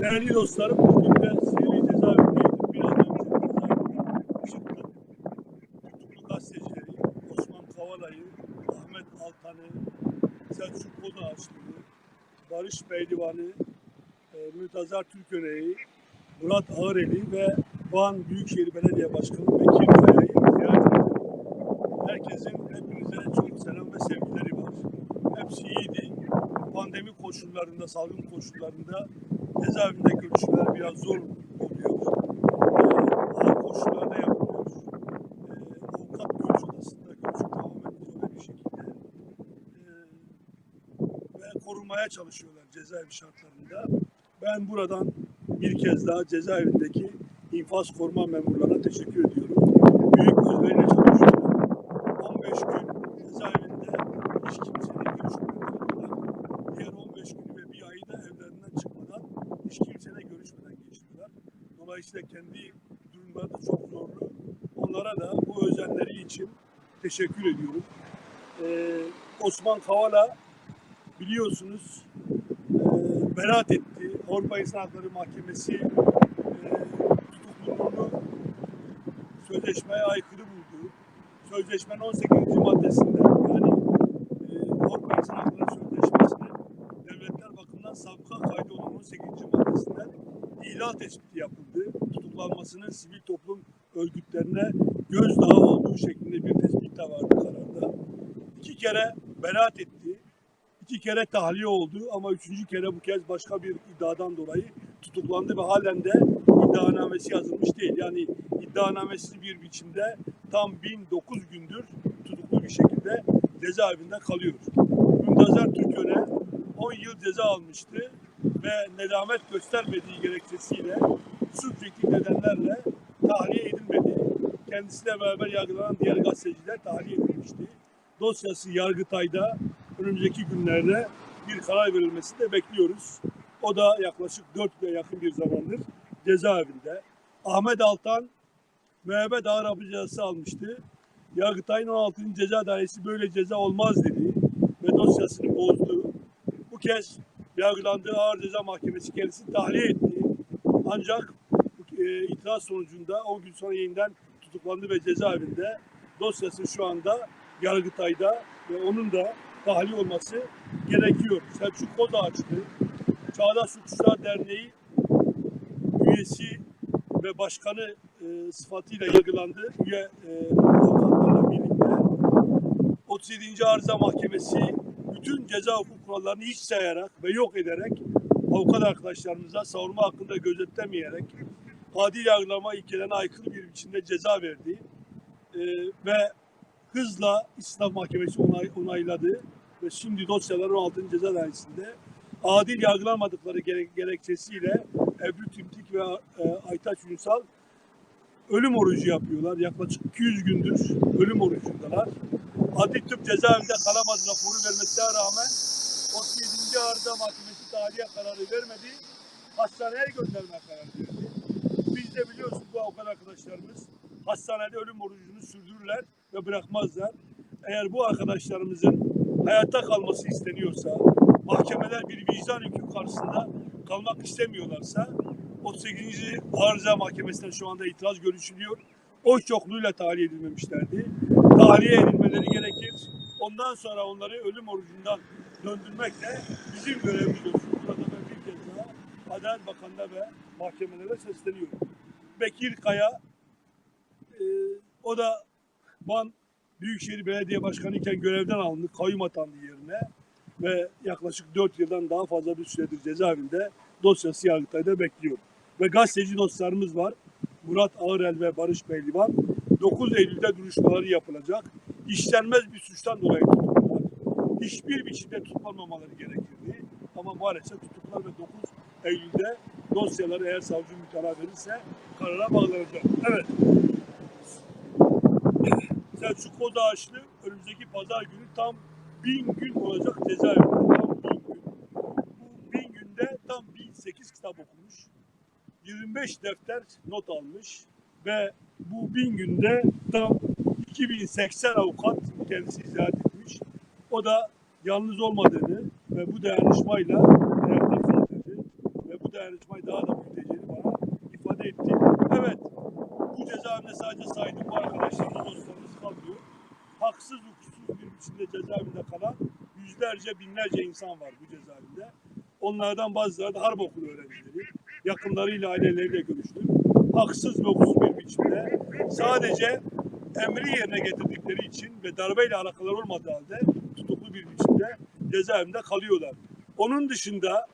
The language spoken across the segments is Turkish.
Değerli dostlarım, bugün de Silivri cezaevindeydim. Biraz önce cezaevinden çıktım. Tutuklu gazetecileri, Osman Kavala'yı, Ahmet Altan'ı, Selçuk Kodaağaçlı'yı, Barış Pehlivan'ı, e, Müntazer Türköne'yi, Murat Ağıreli ve Van Büyükşehir Belediye Başkanı Bekir Kaya'yı ziyaret ettim. Herkesin hepinize çok selam ve sevgileri var. Hepsi iyiydi. Pandemi koşullarında, salgın koşullarında cezaevinde görüşmeler biraz zor oluyor. Ee, ağır koşullarda yapılıyor. Ee, avukat görüş odasında görüşü tamamen izole bir şekilde ee, ve korunmaya çalışıyorlar cezaevi şartlarında. Ben buradan bir kez daha cezaevindeki infaz koruma memurlarına teşekkür ediyorum. Büyük özveriyle çalışıyorlar. 15 gün cezaevinde hiç kimseyle görüşmüyorlar. Diğer 15 günü ve bir ayı da evlerinden çıkmadan hiç kimseyle görüşmeden geçiriyorlar. Dolayısıyla kendi durumları da çok zorlu. Onlara da bu özenleri için teşekkür ediyorum. Ee, Osman Kavala biliyorsunuz e, beraat etti. Avrupa İnsan Hakları Mahkemesi e, tutukluluğunu sözleşmeye aykırı buldu. Sözleşmenin 18. maddesinde yani e, Avrupa İnsan Hakları ihlal tespiti yapıldı. Tutuklanmasının sivil toplum örgütlerine gözdağı olduğu şeklinde bir tespit de vardı kararda. İki kere beraat etti. İki kere tahliye oldu ama üçüncü kere bu kez başka bir iddiadan dolayı tutuklandı ve halen de iddianamesi yazılmış değil. Yani iddianamesiz bir biçimde tam 1009 gündür tutuklu bir şekilde cezaevinde kalıyor. Müntazer Türköne 10 yıl ceza almıştı ve nedamet göstermediği gerekçesiyle subjektif nedenlerle tahliye edilmedi. Kendisiyle beraber yargılanan diğer gazeteciler tahliye edilmişti. Dosyası Yargıtay'da önümüzdeki günlerde bir karar verilmesini de bekliyoruz. O da yaklaşık 4 yıla yakın bir zamandır cezaevinde. Ahmet Altan müebbet ağır hapis cezası almıştı. Yargıtay'ın 16. ceza dairesi böyle ceza olmaz dedi ve dosyasını bozdu. Bu kez yargılandığı ağır ceza mahkemesi kendisini tahliye etti. Ancak e, itiraz sonucunda 10 gün sonra yeniden tutuklandı ve cezaevinde. Dosyası şu anda Yargıtay'da ve onun da tahliye olması gerekiyor. Selçuk Kozağaçlı, Çağdaş Suçlular Derneği üyesi ve başkanı e, sıfatıyla yargılandı. Üye e, avukatlarla birlikte 37. Arıza Mahkemesi bütün ceza hukuk kurallarını hiç sayarak ve yok ederek avukat arkadaşlarımıza savunma hakkında gözetlemeyerek adil yargılama ilkelerine aykırı bir biçimde ceza verdi. E, ve hızla İslam Mahkemesi onay, onayladı ve şimdi dosyalar 16. Ceza Dairesi'nde adil yargılanmadıkları gerek, gerekçesiyle Ebru Tümtik ve e, Aytaç Ünsal ölüm orucu yapıyorlar. Yaklaşık 200 gündür ölüm orucundalar. Adli tıp cezaevinde kalamadı raporu vermesine rağmen 37. Arıza Mahkemesi tahliye kararı vermedi. Hastaneye gönderme kararı verdi. Biz de biliyoruz bu avukat arkadaşlarımız hastanede ölüm orucunu sürdürürler ve bırakmazlar. Eğer bu arkadaşlarımızın hayatta kalması isteniyorsa, mahkemeler bir vicdan hükmü karşısında kalmak istemiyorlarsa 38. Arıza Mahkemesi'nden şu anda itiraz görüşülüyor. Oy çokluğuyla tahliye edilmemişlerdi. Tahliye edilmeleri gerekir. Ondan sonra onları ölüm orucundan döndürmek de bizim görevimiz olsun. Burada ben bir kez daha Adalet Bakanı'na ve mahkemelere sesleniyorum. Bekir Kaya e, o da Van Büyükşehir Belediye Başkanı iken görevden alındı. Kayyum atandı yerine ve yaklaşık 4 yıldan daha fazla bir süredir cezaevinde dosyası Yargıtay'da bekliyor. Ve gazeteci dostlarımız var. Murat Ağırel ve Barış Pehlivan 9 Eylül'de duruşmaları yapılacak. İşlenmez bir suçtan dolayı tutuklular. Hiçbir biçimde tutuklanmamaları gerekirdi. Ama maalesef tutuklar ve 9 Eylül'de dosyaları eğer savcı mütalaa verirse karara bağlanacak. Evet. Selçuk Kozağaçlı önümüzdeki pazar günü tam bin gün olacak cezaevinde. Tam bin gün. Bu bin günde tam 1008 kitap okumuş. 25 defter not almış ve bu bin günde tam 2080 avukat temsilciat etmiş. O da yalnız olmadığını ve bu dayanışmayla ayakta kaldığını ve bu dayanışmayı daha da büyüteceğini bana ifade etti. Evet, bu cezaevinde sadece saydım bu arkadaşlarımız dostlarımız kalmıyor. Haksız hukuksuz bir biçimde cezaevinde kalan yüzlerce binlerce insan var bu cezaevinde. Onlardan bazıları da harp okulu öğrencileri. Yakınlarıyla, aileleriyle görüştüm. Haksız ve hukuksuz bir biçimde sadece emri yerine getirdikleri için ve darbeyle alakaları olmadığı halde tutuklu bir biçimde cezaevinde kalıyorlar. Onun dışında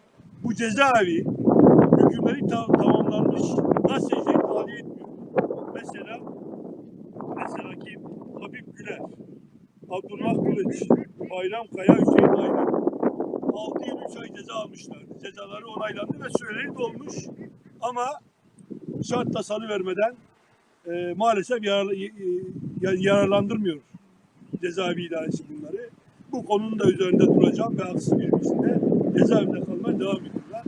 bu cezaevi hükümleri ta- tamamlanmış gazetecileri tahliye etmiyor. Mesela mesela kim? Habib Güler, Abdullah Kılıç, Bayram Kaya, Hüseyin Aydın. 6 yıl 3 ay ceza almışlardı. Cezaları onaylandı ve süreleri dolmuş. Ama şartla salı vermeden e, maalesef yarar, e, yararlandırmıyor cezaevi idaresi bunları. Bu konunun da üzerinde duracağım ve haksız bir biçimde cezaevinde kalmaya devam ediyorlar.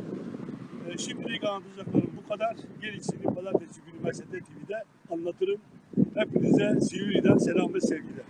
E, şimdilik anlatacaklarım bu kadar. Gerisini pazartesi günü Mesele TV'de anlatırım. Hepinize Silivri'den selam ve sevgiler.